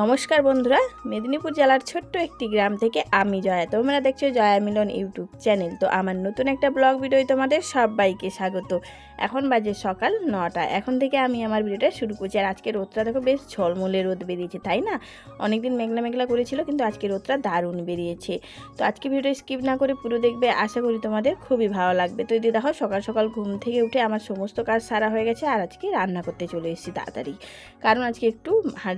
নমস্কার বন্ধুরা, মেদিনীপুর জেলার ছোট্ট একটি গ্রাম থেকে আমি জয়া। তোমরা দেখছ জয়া মিলন ইউটিউব চ্যানেল। তো আমার নতুন একটা ব্লগ ভিডিও তোমাদের সবাইকে স্বাগত। এখন বাজে সকাল নটা। এখন থেকে আমি আমার ভিডিওটা শুরু করছি। আর আজকে রোদটা দেখো বেশ ঝলমলে রোদ বেরিয়েছে, তাই না? অনেকদিন মেঘলা মেঘলা করেছিল, কিন্তু আজকে রোদটা দারুণ বেরিয়েছে। তো আজকে ভিডিওটা স্কিপ না করে পুরো দেখবে, আশা করি তোমাদের খুবই ভালো লাগবে। তো এই যে দেখো, সকাল সকাল ঘুম থেকে উঠে আমার সমস্ত কাজ সারা হয়ে গেছে, আর আজকে রান্না করতে চলে এসেছি তাড়াতাড়ি। কারণ আজকে একটু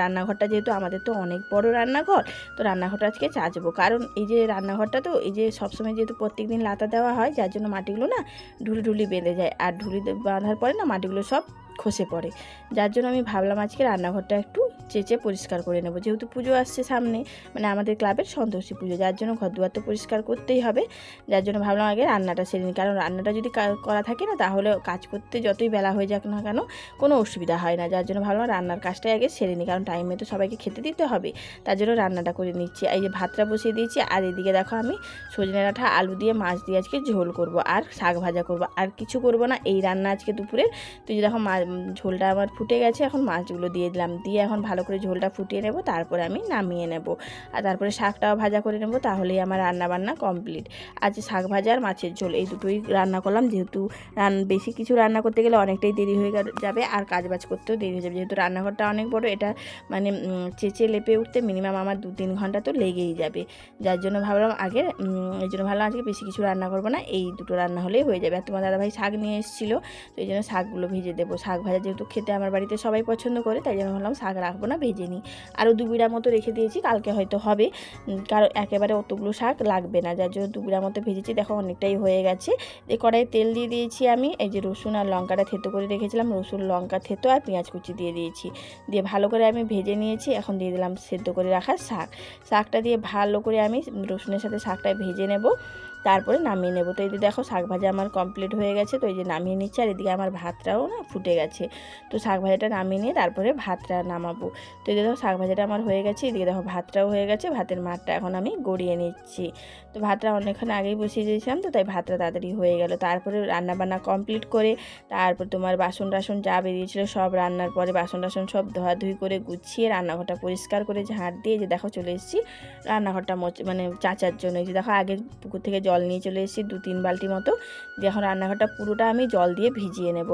রান্নাঘরটা যেহেতু আমাদের তো অনেক বড় রান্নাঘর। তো রান্নাঘরটা আজকে চাচবো কারণ এই যে রান্নাঘরটা তো, এই যে সবসময় যেহেতু প্রত্যেক দিন লাতা দেওয়া হয়, যার জন্য মাটিগুলো না ঢুলি ঢুলি বেঁধে যায়। আর ঢুলি বাঁধার পরে না মাটিগুলো সব খসে পড়ে। যার জন্য আমি ভাবলাম আজকে রান্নাঘরটা একটু চেঁচে পরিষ্কার করে নেব। যেহেতু পুজো আসছে সামনে মানে আমাদের ক্লাবের সন্তোষী পুজো, যার জন্য ঘর দুয়ার তো পরিষ্কার করতেই হবে। যার জন্য ভাবলাম আগে রান্নাটা সেরে নিই, কারণ রান্নাটা যদি করা থাকে না, তাহলে কাজ করতে যতই বেলা হয়ে যাক না কেন, কোনো অসুবিধা হয় না। যার জন্য ভাবলাম রান্নার কাজটাই আগে সেরে নিই, কারণ টাইমে তো সবাইকে খেতে দিতে হবে। তার জন্য রান্নাটা করে নিচ্ছি। এই যে ভাতটা বসিয়ে দিয়েছি, আর এদিকে দেখো আমি সজনে ডাঁটা, আলু দিয়ে মাছ দিয়ে আজকে ঝোল করব, আর শাক ভাজা করব, আর কিছু করব না। এই রান্না আজকে দুপুরে তুই যে দেখো মা ঝোলটা আমার ফুটে গেছে, এখন মাছগুলো দিয়ে দিলাম। দিয়ে এখন ভালো করে ঝোলটা ফুটিয়ে নেব, তারপরে আমি নামিয়ে নেব। আর তারপরে শাকটাও ভাজা করে নেব, তাহলেই আমার রান্না বান্না কমপ্লিট। আজ শাক ভাজা আর মাছের ঝোল, এই দুটোই রান্না করলাম। যেহেতু রান, বেশি কিছু রান্না করতে গেলে অনেকটাই দেরি হয়ে যাবে, আর কাজ বাজ করতেও দেরি হয়ে যাবে। যেহেতু রান্নাঘরটা অনেক বড়, এটা মানে চেঁচে লেপে উঠতে মিনিমাম আমার দু তিন ঘণ্টা তো লেগেই যাবে। যার জন্য ভাবলাম আগে এই জন্য ভাবলাম আজকে বেশি কিছু রান্না করব না, এই দুটো রান্না হলেই হয়ে যাবে। আর তোমার দাদাভাই শাক নিয়ে এসেছিল, তো এই জন্য শাকগুলো ভেজে দেবো। শাক ভাজা যেহেতু খেতে আমার বাড়িতে সবাই পছন্দ করে, তাই জন্য ভাবলাম শাক রাখব না। ভেজে নিই। আরও দু বিড়া মতো রেখে দিয়েছি, কালকে হয়তো হবে। কারণ একেবারে অতগুলো শাক লাগবে না, যার জন্য দু বিড়া মতো ভেজেছি। দেখো, অনেকটাই হয়ে গেছে। এই কড়াইয়ে তেল দিয়ে দিয়েছি আমি, এই যে রসুন আর লঙ্কাটা থেতো করে রেখেছিলাম। রসুন, লঙ্কা থেতো আর পেঁয়াজ কুচি দিয়ে দিয়েছি। দিয়ে ভালো করে আমি ভেজে নিয়েছি, এখন দিয়ে দিলাম সেদ্ধ করে রাখা শাক। শাকটা দিয়ে ভালো করে আমি রসুনের সাথে শাকটা ভেজে নেব, তারপরে নামিয়ে নেব। তো এই যে দেখো, শাক ভাজা আমার কমপ্লিট হয়ে গেছে, তো এই যে নামিয়ে নিচ্ছি। আর এদিকে আমার ভাতটাও না ফুটে গেছে। তো শাক ভাজাটা নামিয়ে নিয়ে তারপরে ভাতটা নামাবো। তো যে দেখো শাক ভাজাটা আমার হয়ে গেছে, এদিকে দেখো ভাতটাও হয়ে গেছে, ভাতের মাঠটা এখন আমি গড়িয়ে নিচ্ছি। তো ভাতটা অনেকক্ষণ আগেই বসিয়ে দিয়েছিলাম তো, তাই ভাতটা তাড়াতাড়ি হয়ে গেল। তারপরে রান্না বান্না কমপ্লিট করে তারপর তোমার বাসন টাসন যা বেরিয়েছিল সব রান্নার পরে বাসন টাসন সব ধোয়াধুয়ি করে গুছিয়ে রান্নাঘরটা পরিষ্কার করে ঝাঁট দিয়ে যে দেখো চলে এসেছি রান্নাঘরটা মানে চাচার জন্য। যে দেখো আগে পুকুর থেকে জল নিয়ে চলে এসেছি দু তিন বালতি মতো। দিয়ে এখন রান্নাঘরটা পুরোটা আমি জল দিয়ে ভিজিয়ে নেব।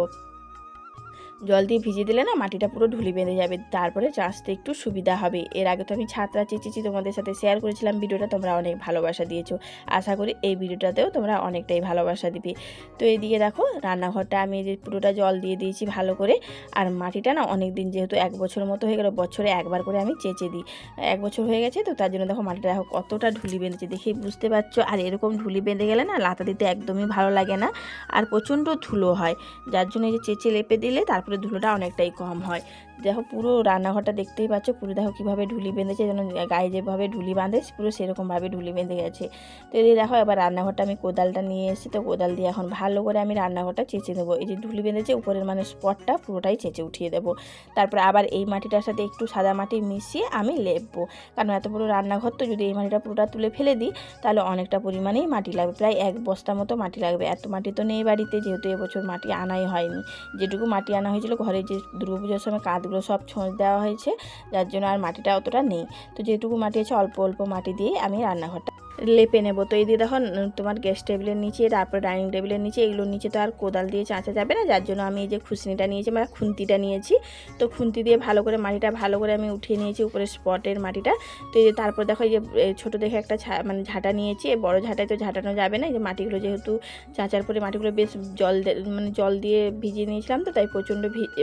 জল দিয়ে ভিজিয়ে দিলে না মাটিটা পুরো ঢুলি বেঁধে যাবে। তারপরে চাষতে একটু সুবিধা হবে। এর আগে তো আমি ছাত্রা চেঁচেছি, তোমাদের সাথে শেয়ার করেছিলাম ভিডিওটা, তোমরা অনেক ভালোবাসা দিয়েছ। আশা করি এই ভিডিওটাতেও তোমরা অনেকটাই ভালোবাসা দিবে। তো এইদিকে দেখো, রান্নাঘরটা আমি যে পুরোটা জল দিয়ে দিয়েছি ভালো করে। আর মাটিটা না অনেক দিন যেহেতু এক বছর মতো হয়ে গেল, বছরে একবার করে আমি চেঁচে দিই। এক বছর হয়ে গেছে তো, তার জন্য দেখো মাটিটা দেখো কতটা ঢুলি বেঁধেছে দেখেই বুঝতে পারছ। আর এরকম ঢুলি বেঁধে গেলে না, লাতা দিতে একদমই ভালো লাগে না। আর প্রচণ্ড ধুলো হয়, যার জন্য এই যে চেঁচে লেপে দিলে তারপরে ধুলোটা অনেকটাই কম হয়। দেখো পুরো রান্নাঘরটা দেখতেই পাচ্ছ, পুরো দেখো কীভাবে ঢুলি বেঁধেছে, যেন গায়ে যেভাবে ঢুলি বাঁধে, পুরো সেরকমভাবে ঢুলি বেঁধে গেছে। তো এই দেখো, এবার রান্নাঘরটা আমি কোদালটা নিয়ে এসেছি, তো কোদাল দিয়ে এখন ভালো করে আমি রান্নাঘরটা চেঁচে দেবো এই যে ঢুলি বেঁধেছে, উপরের মানে স্পটটা পুরোটাই চেঁচে উঠিয়ে দেবো। তারপরে আবার এই মাটিটার সাথে একটু সাদা মাটি মিশিয়ে আমি লেপবো। কারণ এত বড় রান্নাঘর, তো যদি এই মাটিটা পুরোটা তুলে ফেলে দিই, তাহলে অনেকটা পরিমাণেই মাটি লাগবে, প্রায় এক বস্তা মতো মাটি লাগবে। এত মাটি তো নেই বাড়িতে, যেহেতু এবছর মাটি আনাই হয়নি। যেটুকু মাটি আনা হয়েছিল, ঘরে যে দুর্গাপুজোর সময় কাঁধগুলো সব ছোঁচ দেওয়া হয়েছে, যার জন্য আর মাটিটা অতটা নেই। তো যেটুকু মাটি আছে, অল্প অল্প মাটি দিয়ে আমি রান্নাঘরটা লেপে নেব। তো এই দিয়ে দেখো তোমার গ্যাস টেবিলের নিচে, তারপর ডাইনিং টেবিলের নিচে, এগুলোর নিচে তো আর কোদাল দিয়ে চাঁচা যাবে না। যার জন্য আমি এই যে খুসনিটা নিয়েছি মানে খুন্তিটা নিয়েছি। তো খুন্তি দিয়ে ভালো করে, মাটিটা ভালো করে আমি উঠিয়ে নিয়েছি উপরে স্পটের মাটিটা। তো এই যে তারপর দেখো, এই যে ছোটো দেখে একটা মানে ঝাঁটা নিয়েছি। বড় ঝাঁটায় তো ঝাঁটানো যাবে না। এই যে মাটিগুলো যেহেতু চাঁচার পরে মাটিগুলো বেশ জল মানে জল দিয়ে ভিজিয়ে নিয়েছিলাম তো, তাই প্রচণ্ড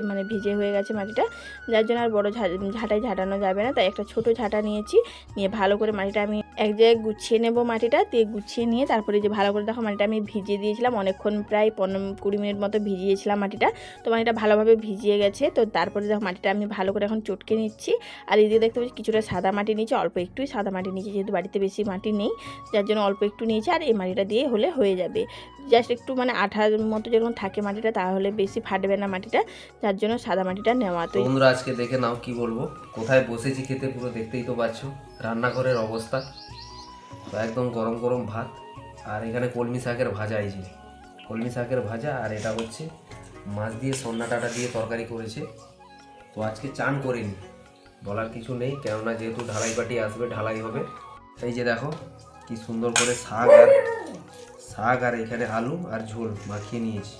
মানে ভিজে হয়ে গেছে মাটিটা। যার জন্য আর বড় ঝাঁটায় ঝাঁটানো যাবে না। তাই একটা ছোট ঝাঁটা নিয়েছি। নিয়ে ভালো করে মাটিটা আমি এক জায়গায় গুছিয়ে নেব মাটিটা দিয়ে গুছিয়ে নিয়ে তারপরে যে ভালো করে দেখো মাটিটা আমি ভিজিয়ে দিয়েছিলাম, অনেকক্ষণ প্রায় পনেরো কুড়ি মিনিট মতো ভিজিয়েছিলাম মাটিটা। তো মাটিটা ভালোভাবে ভিজিয়ে গেছে, তো তারপরে দেখো মাটিটা আমি ভালো করে এখন চটকে নিচ্ছি। আর যে দেখতে পাচ্ছি কিছুটা সাদা মাটি নিয়েছি, অল্প একটুই সাদা মাটি নিয়েছি, যেহেতু বাড়িতে বেশি মাটি নেই, যার জন্য অল্প একটু নিয়েছি, আর এই মাটিটা দিয়ে হলে হয়ে যাবে। জাস্ট একটু মানে আঠার মতো যেরকম থাকে মাটিটা, তাহলে বেশি ফাটবে না মাটিটা, যার জন্য সাদা মাটিটা নেওয়া। তো তো বন্ধুরা, আজকে দেখে নাও কি বলব। কোথায় বসেছি খেতে পুরো দেখতেই তো পাচ্ছ। রান্নাঘরের অবস্থা। তো একদম গরম গরম ভাত, আর এখানে কলমি শাকের ভাজা এই যে। কলমি শাকের ভাজা, আর এটা হচ্ছে মাছ দিয়ে সন্না ডাটা দিয়ে তরকারি করেছে। তো আজকে চান করিনি, বলার কিছু নেই, কেননা যেহেতু ঢালাই পাটি আসবে, ঢালাই হবে। এই যে দেখো, কি সুন্দর করে শাক আর শাক আর এখানে আলু আর ঝোল মাখিয়ে নিয়েছি।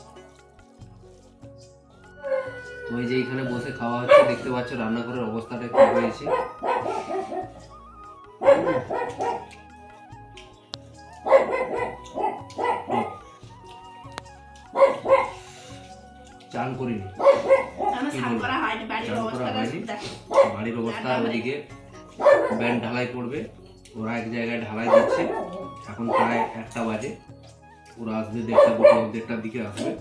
তো এই যে এখানে বসে খাওয়া হচ্ছে, দেখতে পাচ্ছ রান্নাঘরের অবস্থাটা কি হয়েছে। চান করিনি। বাড়ির অবস্থা ওদিকে ব্যান্ড ঢালাই পড়বে ওরা এক জায়গায় ঢালাই দিচ্ছে। এখন প্রায় একটা বাজে। ওরা আসবে দেড়টা দুটো দেড়টার দিকে আসবে।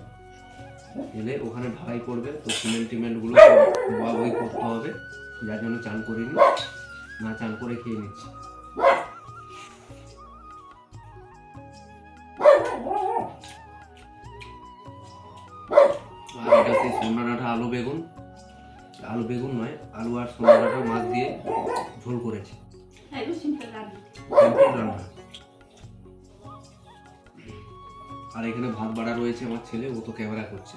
এলে ওখানে ঢালাই পড়বে তো সিমেন্ট টিমেন্টগুলো বই করতে হবে। যার জন্য চান করিনি। না চান করে খেয়ে নিচ্ছি। করেছি আর এখানে ভাত বাড়া রয়েছে আমার ছেলে ও তো ক্যামেরা করছে।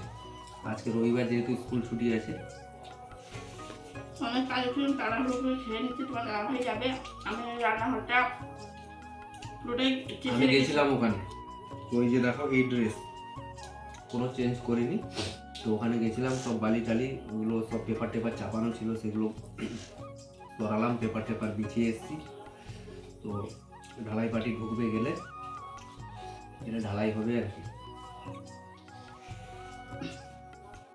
আজকে রবিবার যেহেতু স্কুল ছুটি আছে। অনেক কাজ করুন তাড়াহুড়ো করে খেয়ে নিচ্ছে তোমার রান্না হয়ে যাবে। আমি রান্নাঘরটা পুরোটাই আমি গেছিলাম ওখানে। ওই যে দেখো এই ড্রেস কোনো চেঞ্জ করিনি। তো ওখানে গেছিলাম সব বালি টালি ওগুলো সব পেপার টেপার চাপানো ছিল সেগুলো সরালাম পেপার টেপার বিছিয়ে এসেছি। তো ঢালাই পাটি ঢুকবে গেলে এটা ঢালাই হবে আর কি।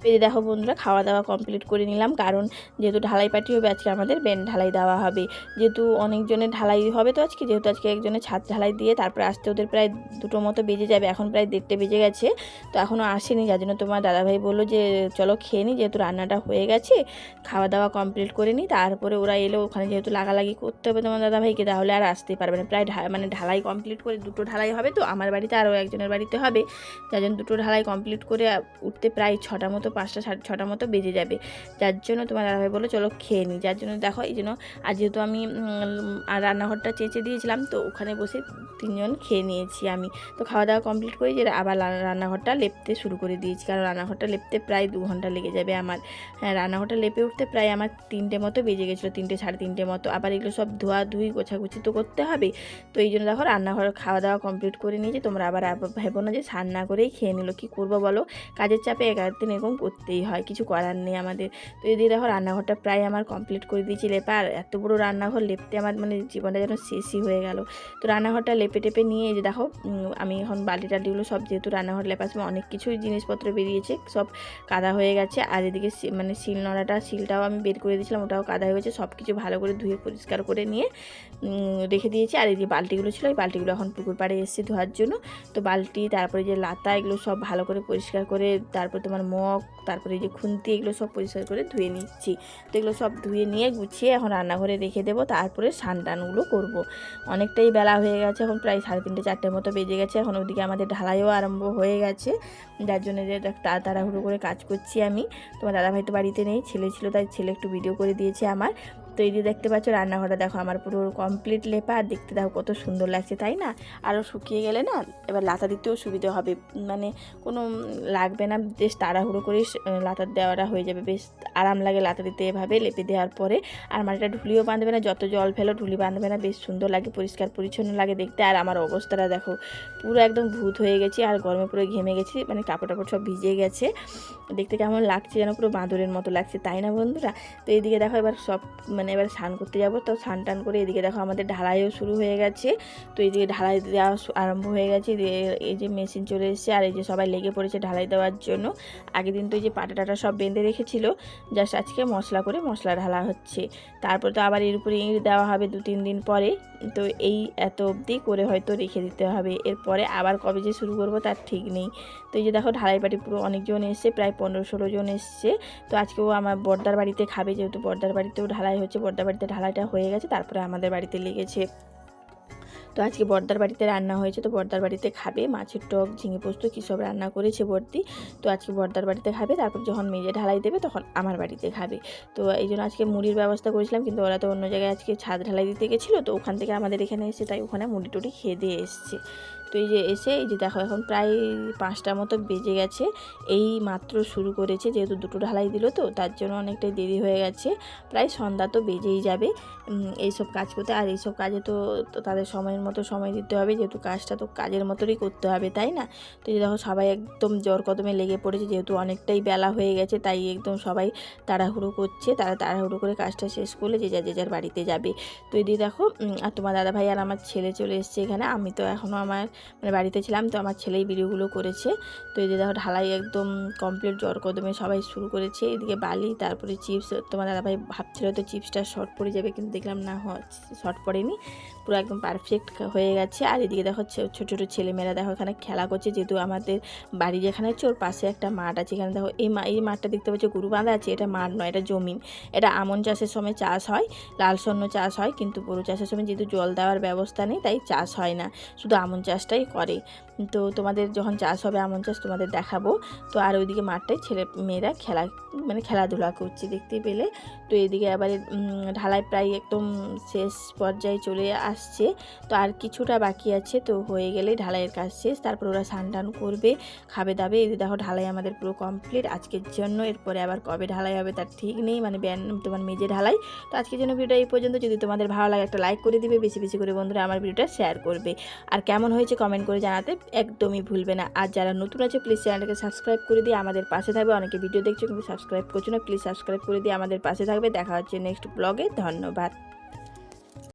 যে দেখো বন্ধুরা খাওয়া দাওয়া কমপ্লিট করে নিলাম। কারণ যেহেতু ঢালাই পাটি হবে, আজকে আমাদের বেন ঢালাই দেওয়া হবে। যেহেতু অনেকজনের ঢালাই হবে তো আজকে, যেহেতু আজকে একজনের ছাদ ঢালাই দিয়ে তারপরে আসতে ওদের প্রায় দুটো মতো বেজে যাবে। এখন প্রায় দেড়টে বেজে গেছে, তো এখনও আসেনি। যার জন্য তোমার দাদাভাই বলল যে, চলো খেয়ে নিই যেহেতু রান্নাটা হয়ে গেছে খাওয়া দাওয়া কমপ্লিট করে নিই তারপরে ওরা এলো, ওখানে যেহেতু লাগালাগি করতে হবে তোমার দাদাভাইকে, তাহলে আর আসতেই পারবে না। প্রায় মানে ঢালাই কমপ্লিট করে দুটো ঢালাই হবে তো, আমার বাড়িতে আরও একজনের বাড়িতে হবে। যার জন্য দুটো ঢালাই কমপ্লিট করে উঠতে প্রায় ছটা মতো পাঁচটা সাড়ে ছটা মতো বেজে যাবে। যার জন্য তোমার দাদাভাই বলল, চলো খেয়ে নিই যার জন্য দেখো, এই জন্য আর যেহেতু আমি রান্নাঘরটা চেঁচে দিয়েছিলাম, তো ওখানে বসে তিনজন খেয়ে নিয়েছি আমি। তো খাওয়া দাওয়া কমপ্লিট করে যে আবার রান্নাঘরটা লেপতে শুরু করে দিয়েছি। কারণ রান্নাঘরটা লেপতে প্রায় দু ঘণ্টা লেগে যাবে আমার। হ্যাঁ রান্নাঘরটা লেপে উঠতে প্রায় আমার তিনটে মতো বেজে গেছিল, তিনটে সাড়ে তিনটে মতো। আবার এগুলো সব ধোয়া ধুই গোছাগুছি তো করতে হবে। তো এই জন্য দেখো, রান্নাঘর খাওয়া দাওয়া কমপ্লিট করে নিয়েছি। তোমরা আবার ভেবো না যে রান্না করেই খেয়ে নিলো। কী করব বলো? কাজের চাপে এক দিন এরকম করতেই হয়, কিছু করার নেই আমাদের। তো এই দিয়ে দেখো, রান্নাঘরটা প্রায় আমার কমপ্লিট করে দিয়েছি লেপা, আর এত বড় রান্নাঘর লেপতে আমার মানে জীবনটা যেন শেষই হয়ে গেল। তো রান্নাঘরটা লেপে টেপে নিয়ে এই যে দেখো আমি এখন বালি টালিগুলো সব যেহেতু রান্নাঘর লেপার সময় অনেক কিছুই জিনিসপত্র বেরিয়েছে, সব কাদা হয়ে গেছে। আর এদিকে মানে শিল নোড়াটা, শিলটাও আমি বের করে দিয়েছিলাম, ওটাও কাদা হয়ে গেছে, সব কিছু ভালো করে ধুয়ে পরিষ্কার করে নিয়ে রেখে দিয়েছি। আর এই যে বালতিগুলো ছিল ওই বালতিগুলো এখন পুকুর পাড়ে এসেছি ধোয়ার জন্য। তো বালতি, তারপরে যে লাতা, এগুলো সব ভালো করে পরিষ্কার করে, তারপর তোমার মগ তারপরে যে খুন্তি, এগুলো সব পরিষ্কার করে ধুয়ে নিচ্ছি। তো এগুলো সব ধুয়ে নিয়ে গুছিয়ে এখন রান্নাঘরে রেখে দেবো, তারপরে স্নান টানগুলো করব। অনেকটাই বেলা হয়ে গেছে, এখন প্রায় সাড়ে তিনটে চারটের মতো বেজে গেছে, এখন ওদিকে আমাদের ঢালাইও আরম্ভ হয়ে গেছে। যার জন্য যে তাড়াহুড়ো করে কাজ করছি আমি। তোমার দাদাভাই তো বাড়িতে নেই, ছেলে ছিল, তাই ছেলে একটু ভিডিও করে দিয়েছে আমার। তো এই দেখতে পাচ্ছ, রান্নাঘরটা দেখো, আমার পুরো কমপ্লিট লেপা। আর দেখতে দেখো কত সুন্দর লাগছে, তাই না? আরও শুকিয়ে গেলে না, এবার লাতা দিতেও সুবিধা হবে। মানে কোনো লাগবে না, বেশ তাড়াহুড়ো করে লাতা দেওয়াটা হয়ে যাবে। বেশ আরাম লাগে লাতা দিতে এভাবে, লেপে দেওয়ার পরে। আর মাটিটা ঢুলিও বাঁধবে না, যত জল ফেলো ঢুলি বাঁধবে না, বেশ সুন্দর লাগে, পরিষ্কার পরিচ্ছন্ন লাগে দেখতে। আর আমার অবস্থাটা দেখো, পুরো একদম ভূত হয়ে গেছি, আর গরমে পুরো ঘেমে গেছি মানে কাপড় টাপড় সব ভিজে গেছে। দেখতে কেমন লাগছে যেন, পুরো বাঁদরের মতো লাগছে, তাই না বন্ধুরা? তো এইদিকে দেখো, এবার সব মানে এবার স্নান করতে যাব। তো স্নান টান করে এদিকে দেখো আমাদের ঢালাইও শুরু হয়ে গেছে। তো এইদিকে ঢালাই দেওয়া আরম্ভ হয়ে গেছে। এই যে মেশিন চলে এসেছে আর এই যে সবাই লেগে পড়েছে ঢালাই দেওয়ার জন্য। আগের দিন তো এই যে পাটা টাটা সব বেঁধে রেখেছিল। জাস্ট আজকে মশলা করে মশলা ঢালা হচ্ছে। তারপর তো আবার এর উপরে ইঁট দেওয়া হবে দু তিন দিন পরে। তো এই এত অবধি করে হয়তো রেখে দিতে হবে। এরপরে আবার কবে যে শুরু করব তার ঠিক নেই। তো এই যে দেখো ঢালাই পাটি পুরো অনেকজন এসছে, প্রায় পনেরো ষোলো জন এসছে। তো আজকেও আমার বর্দার বাড়িতে খাবে, যেহেতু বর্দার বাড়িতেও ঢালাই হচ্ছে। বর্দার বাড়িতে ঢালাইটা হয়ে গেছে, তারপরে আমাদের বাড়িতে লেগেছে। তো আজকে বর্দার বাড়িতে রান্না হয়েছে, তো বর্দার বাড়িতে খাবে, মাছের টক, ঝিঙে পোস্ত, কী সব রান্না করেছে বর্দি। তো আজকে বর্দার বাড়িতে খাবে, তারপর যখন মেজে ঢালাই দেবে তখন আমার বাড়িতে খাবে। তো এই জন্য আজকে মুড়ির ব্যবস্থা করেছিলাম, কিন্তু ওরা তো অন্য জায়গায় আজকে ছাদ ঢালাই দিতে গেছিল, তো ওখান থেকে আমাদের এখানে এসে তাই ওখানে মুড়ি টুড়ি খেয়ে দিয়ে এসছে। তো এই যে এসে এই যে দেখো এখন প্রায় পাঁচটা মতো বেজে গেছে। এই মাত্র শুরু করেছে, যেহেতু দুটো ঢালাই দিল তো, তার জন্য অনেকটাই দেরি হয়ে গেছে। প্রায় সন্ধ্যা তো বেজেই যাবে। এইসব কাজ করতে, আর এইসব কাজে তো তাদের সময়ের মতো সময় দিতে হবে, যেহেতু কাজটা তো কাজের মতোই করতে হবে, তাই না? তো এই যে দেখো সবাই একদম জ্বর কদমে লেগে পড়েছে, যেহেতু অনেকটাই বেলা হয়ে গেছে, তাই একদম সবাই তাড়াহুড়ো করছে, তারা তাড়াহুড়ো করে কাজটা শেষ করলে যে যার যে যার বাড়িতে যাবে। তো এদিকে দেখো আর তোমার দাদা ভাই আর আমার ছেলে চলে এসছে এখানে, আমি তো এখনও আমার মানে বাড়িতে ছিলাম তো আমার ছেলেই ভিডিওগুলো করেছে। তো এই যে দেখো ঢালাই একদম কমপ্লিট জ্বর কদমে সবাই শুরু করেছে। এদিকে বালি, তারপরে চিপস তোমার দাদা ভাই ভাবছিল তো চিপসটা শর্ট পড়ে যাবে কিন্তু দেখলাম না শর্ট পড়েনি। পুরো একদম পারফেক্ট হয়ে গেছে। আর এদিকে দেখো ছোটো ছোটো ছেলেমেয়েরা দেখো এখানে খেলা করছে। যেহেতু আমাদের বাড়ি যেখানে হচ্ছে, ওর পাশে একটা মাঠ আছে। এখানে দেখো এই মা, এই মাঠটা দেখতে পাচ্ছ গরু বাঁধা আছে। এটা মাঠ নয়, এটা জমিন এটা আমন চাষের সময় চাষ হয়, লাল স্বর্ণ চাষ হয়। কিন্তু গরু চাষের সময় যেহেতু জল দেওয়ার ব্যবস্থা নেই, তাই চাষ হয় না। শুধু আমন চাষটাই করে। তো তোমাদের যখন চাষ হবে আমন চাষ তোমাদের দেখাবো। তো আর ওইদিকে মাঠটায় ছেলে মেয়েরা খেলা মানে খেলাধুলা করছে, দেখতে পেলে। তো এদিকে আবার ঢালাই প্রায় একদম শেষ পর্যায়ে চলে আসছে। তো আর কিছুটা বাকি আছে। তো হয়ে গেলেই ঢালাইয়ের কাজ শেষ। তারপর ওরা স্নান করবে, খাবে দাবে। এই দেখো, ঢালাই আমাদের পুরো কমপ্লিট আজকের জন্য। এরপরে আবার কবে ঢালাই হবে তার ঠিক নেই। মানে ব্যান, তোমার মেজে ঢালাই। তো আজকের জন্য ভিডিওটা এই পর্যন্ত। যদি তোমাদের ভালো লাগে, একটা লাইক করে দিবে। বেশি বেশি করে বন্ধুরা আমার ভিডিওটা শেয়ার করবে। আর কেমন হয়েছে কমেন্ট করে জানাতে একদমই ভুলবে না। আর যারা নতুন আছে প্লিজ চ্যানেলটাকে সাবস্ক্রাইব করে দিয়ে আমাদের পাশে থাকবে। অনেকে ভিডিও দেখছ কিন্তু সাবস্ক্রাইব করছ না প্লিজ সাবস্ক্রাইব করে দিয়ে আমাদের পাশে থাকবে। দেখা হচ্ছে নেক্সট ব্লগে ধন্যবাদ।